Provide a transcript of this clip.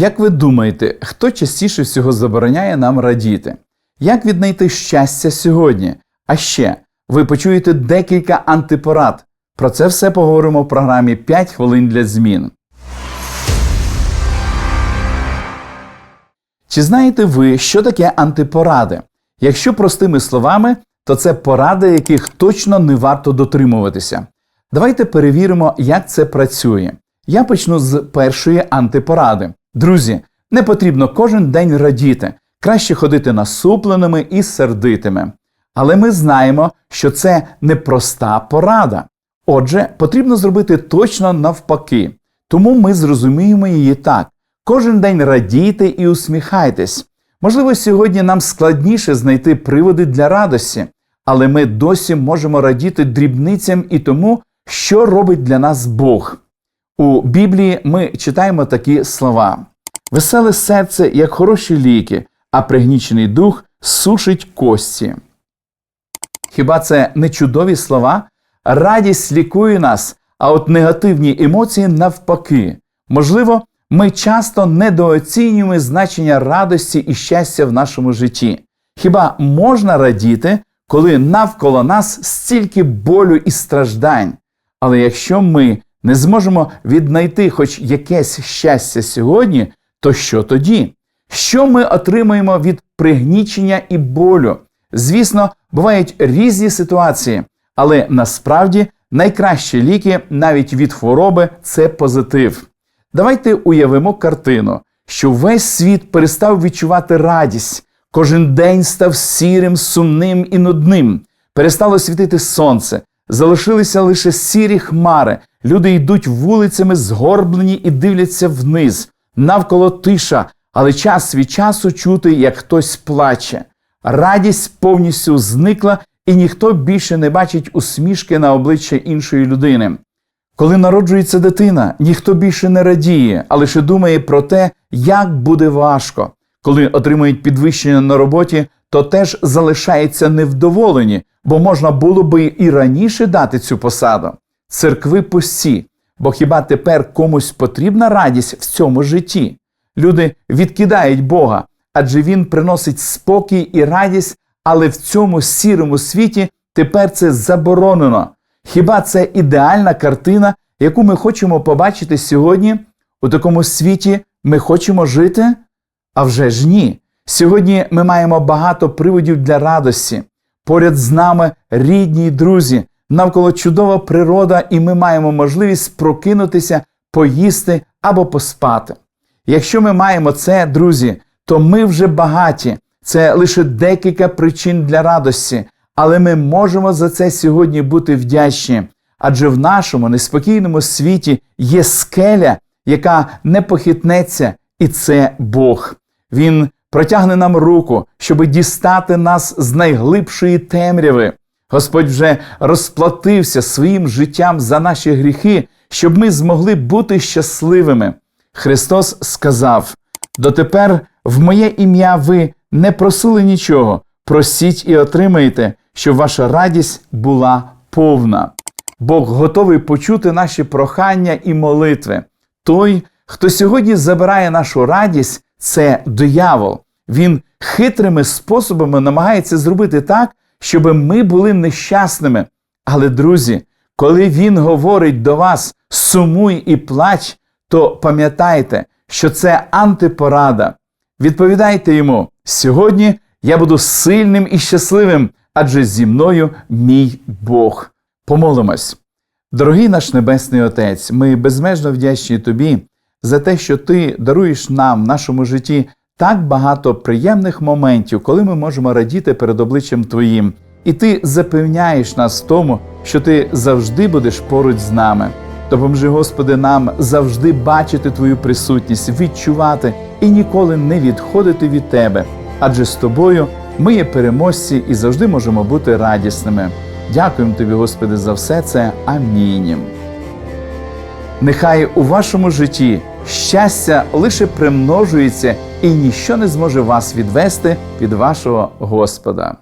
Як ви думаєте, хто частіше всього забороняє нам радіти? Як віднайти щастя сьогодні? А ще ви почуєте декілька антипорад. Про це все поговоримо в програмі «5 хвилин для змін. Чи знаєте ви, що таке антипоради? Якщо простими словами, то це поради, яких точно не варто дотримуватися. Давайте перевіримо, як це працює. Я почну з першої антипоради. Друзі, не потрібно кожен день радіти, краще ходити насупленими і сердитими. Але ми знаємо, що це непроста порада. Отже, потрібно зробити точно навпаки. Тому ми зрозуміємо її так: кожен день радійте і усміхайтесь. Можливо, сьогодні нам складніше знайти приводи для радості, але ми досі можемо радіти дрібницям і тому, що робить для нас Бог. У Біблії ми читаємо такі слова: веселе серце, як хороші ліки, а пригнічений дух сушить кості. Хіба це не чудові слова? Радість лікує нас, а от негативні емоції навпаки. Можливо, ми часто недооцінюємо значення радості і щастя в нашому житті. Хіба можна радіти, коли навколо нас стільки болю і страждань? Але якщо ми не зможемо віднайти хоч якесь щастя сьогодні, то що тоді? Що ми отримаємо від пригнічення і болю? Звісно, бувають різні ситуації, але насправді найкращі ліки навіть від хвороби це позитив. Давайте уявимо картину, що весь світ перестав відчувати радість, кожен день став сірим, сумним і нудним, перестало світити сонце, залишилися лише сірі хмари, люди йдуть вулицями згорблені і дивляться вниз, навколо тиша, але час від часу чути, як хтось плаче. Радість повністю зникла, і ніхто більше не бачить усмішки на обличчя іншої людини. Коли народжується дитина, ніхто більше не радіє, а лише думає про те, як буде важко. Коли отримують підвищення на роботі, то теж залишаються невдоволені, бо можна було би і раніше дати цю посаду. Церкви пусті, бо хіба тепер комусь потрібна радість в цьому житті? Люди відкидають Бога, адже Він приносить спокій і радість, але в цьому сірому світі тепер це заборонено. Хіба це ідеальна картина, яку ми хочемо побачити сьогодні? У такому світі ми хочемо жити? А вже ж ні. Сьогодні ми маємо багато приводів для радості. Поряд з нами рідні й друзі, навколо чудова природа, і ми маємо можливість прокинутися, поїсти або поспати. Якщо ми маємо це, друзі, то ми вже багаті. Це лише декілька причин для радості, але ми можемо за це сьогодні бути вдячні. Адже в нашому неспокійному світі є скеля, яка не похитнеться, і це Бог. Він протягне нам руку, щоби дістати нас з найглибшої темряви. Господь вже розплатився своїм життям за наші гріхи, щоб ми змогли бути щасливими. Христос сказав: дотепер в моє ім'я ви не просили нічого, просіть і отримаєте, щоб ваша радість була повна. Бог готовий почути наші прохання і молитви. Той, хто сьогодні забирає нашу радість, це диявол. Він хитрими способами намагається зробити так, щоб ми були нещасними. Але, друзі, коли він говорить до вас сумуй і плач, то пам'ятайте, що це антипорада. Відповідайте йому: сьогодні я буду сильним і щасливим, адже зі мною мій Бог. Помолимось. Дорогий наш Небесний Отець, ми безмежно вдячні Тобі за те, що Ти даруєш нам в нашому житті так багато приємних моментів, коли ми можемо радіти перед обличчям Твоїм, і Ти запевняєш нас в тому, що Ти завжди будеш поруч з нами. Допоможи, Господи, нам завжди бачити Твою присутність, відчувати і ніколи не відходити від Тебе, адже з тобою ми є переможці і завжди можемо бути радісними. Дякуємо Тобі, Господи, за все це. Амінь. Нехай у вашому житті щастя лише примножується і ніщо не зможе вас відвести від вашого Господа.